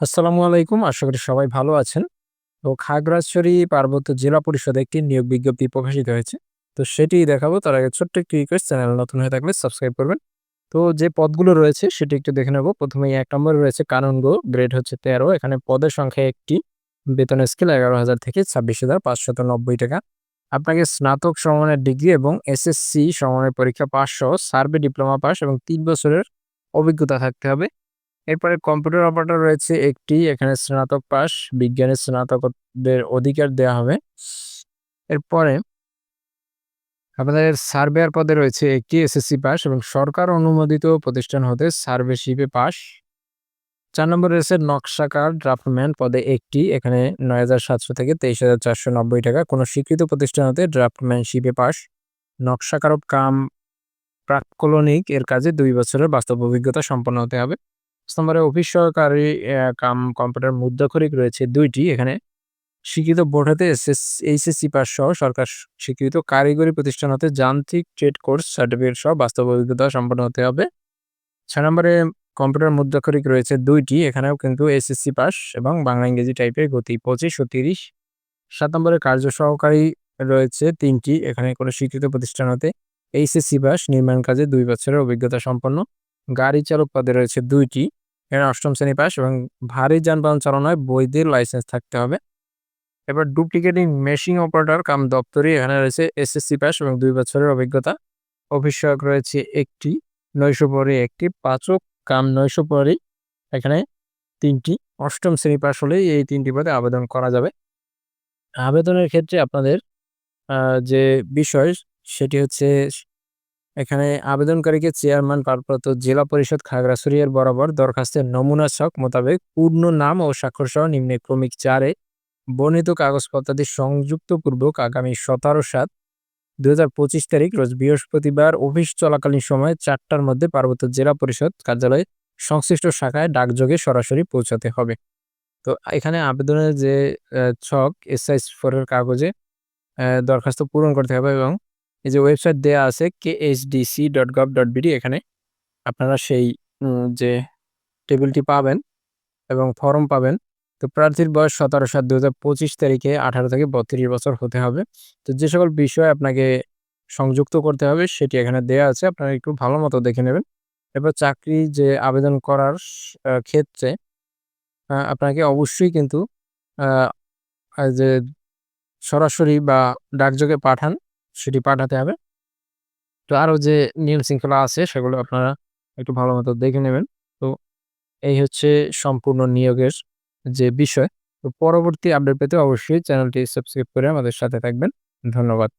আসসালামু আলাইকুম। আশা করি সবাই ভালো আছেন। তো খাগড়াছড়ি পার্বত্য জেলা পরিষদে একটি নিয়োগ বিজ্ঞপ্তি প্রকাশিত হয়েছে। তো সেটি দেখাবো। তার আগে ছোট্ট একটি রিকোয়েস্ট চ্যানেল নতুন হয়ে থাকলে সাবস্ক্রাইব করবেন। তো যে পদগুলো রয়েছে সেটি একটু দেখে নেব। ১ম এক ১ নম্বরে রয়েছে কানুনগো, গ্রেড হচ্ছে ১৩ এখানে পদের সংখ্যা ১ টি, বেতনের স্কেল ১১,০০০ থেকে ২৬,৫৯০ টাকা। আপনাকে স্নাতক সমমানের ডিগ্রি এবং এসএসসি সমমানের পরীক্ষা পাস সহ সার্ভে ডিপ্লোমা পাস এবং তিন বছরের অভিজ্ঞতা থাকতে হবে। এরপরে কম্পিউটার অপারেটর রয়েছে একটি, এখানে স্নাতক পাস, বিজ্ঞানের স্নাতকদের অধিকার দেয়া হবে। এরপরে আপনাদের সার্ভেয়ার পদে রয়েছে একটি এসএসসি পাস এবং সরকার অনুমোদিত প্রতিষ্ঠান হতে সার্ভেশিপে পাস। চার নম্বর রয়েছে নকশাকার ড্রাফটম্যান পদে একটি, এখানে ৯,৭০০ থেকে ২৩,৪৯০ টাকা। কোনো স্বীকৃত প্রতিষ্ঠান হতে ড্রাফটম্যানশিপে পাস। নকশাকারক কাম প্রাক্কলনিক এর কাজে দুই বছরের বাস্তব অভিজ্ঞতা সম্পন্ন হতে হবে। নম্বরে অফিস সহকারী কাম কম্পিউটার মুদ্রাক্ষরিক রয়েছে দুইটি এখানে স্বীকৃত বোর্ড হতে এইচএসসি পাস সহ সরকার স্বীকৃত কারিগরি প্রতিষ্ঠান হতে যান্ত্রিক ট্রেড কোর্স সার্টিফিকেট সহ বাস্তব অভিজ্ঞতা সম্পন্ন হতে হবে। ৬ নম্বরে কম্পিউটার মুদ্রাক্ষরিক রয়েছে দুইটি এখানেও কিন্তু এসএসসি পাস এবং বাংলা ইংরেজি টাইপের গতি ২৫ ও ৩০। ৭ নম্বরে কার্য সহকারী রয়েছে তিনটি এখানে কোনো স্বীকৃত প্রতিষ্ঠান হতে এইচএসসি পাস, নির্মাণ কাজে দুই বছরের অভিজ্ঞতা সম্পন্ন। গাড়ি চালক পদে রয়েছে ২ টি। এখানে অষ্টম শ্রেণি পাস এবং ভারী যানবাহন চালানোয় বৈধের লাইসেন্স থাকতে হবে। এবার ডুপ্লিকেটিং মেশিন অপারেটর কাম দপ্তরি এখানে রয়েছে এসএসসি পাস এবং দুই বছরের অভিজ্ঞতা। সহায়ক রয়েছে একটি, নৈশ প্রহরী একটি, পাচক কাম নৈশ প্রহরী এখানে তিনটি অষ্টম শ্রেণি পাস হলেই এই তিনটি পদে আবেদন করা যাবে। আবেদনের ক্ষেত্রে আপনাদের যে বিষয় সেটি হচ্ছে এখানে আবেদনকারীকে চেয়ারম্যান, ভারপ্রাপ্ত জেলা পরিষদ খাগড়াছড়ি এর বরাবর দরখাস্তের নমুনা ছক মোতাবেক পূর্ণ নাম ও স্বাক্ষর সহ নিম্নে ক্রমিক চারে বর্ণিত কাগজপত্রাদি সংযুক্ত পূর্বক আগামী ১৭/৭/২০২৫ তারিখ রোজ বৃহস্পতিবার অফিস চলাকালীন সময়ে চারটার মধ্যে পার্বত্য জেলা পরিষদ কার্যালয়ে সংশ্লিষ্ট শাখায় ডাকযোগে সরাসরি পৌঁছাতে হবে। তো এখানে আবেদনের যে ছক এ সাইজ ৪ কাগজে দরখাস্ত পূরণ করতে হবে এবং এই যে ওয়েবসাইট দেয়া আছে ksdc.gov.bd এখানে আপনারা সেই যে টেবিলটি পাবেন এবং ফর্ম পাবেন। তো প্রার্থীর বয়স ১৭/৭/২০২৫ তারিখে ১৮ থেকে ৩২ বছর হতে হবে। তো যে সকল বিষয় আপনাকে সংযুক্ত করতে হবে, সেটি এখানে দেয়া আছে। আপনারা একটু ভালো মতো দেখে নেবেন। এবার চাকরি যে আবেদন করার ক্ষেত্রে আপনাকে অবশ্যই কিন্তু যে সরাসরি বা ডাকযোগে পাঠান সেটি পাঠাতে হবে। তো আরও যে নিয়ম শৃঙ্খলা আছে, সেগুলো আপনারা একটু ভালো মতো দেখে নেবেন। তো এই হচ্ছে সম্পূর্ণ নিয়োগের যে বিষয়। তো পরবর্তী আপডেট পেতে অবশ্যই চ্যানেলটি সাবস্ক্রাইব করে আমাদের সাথে থাকবেন। ধন্যবাদ।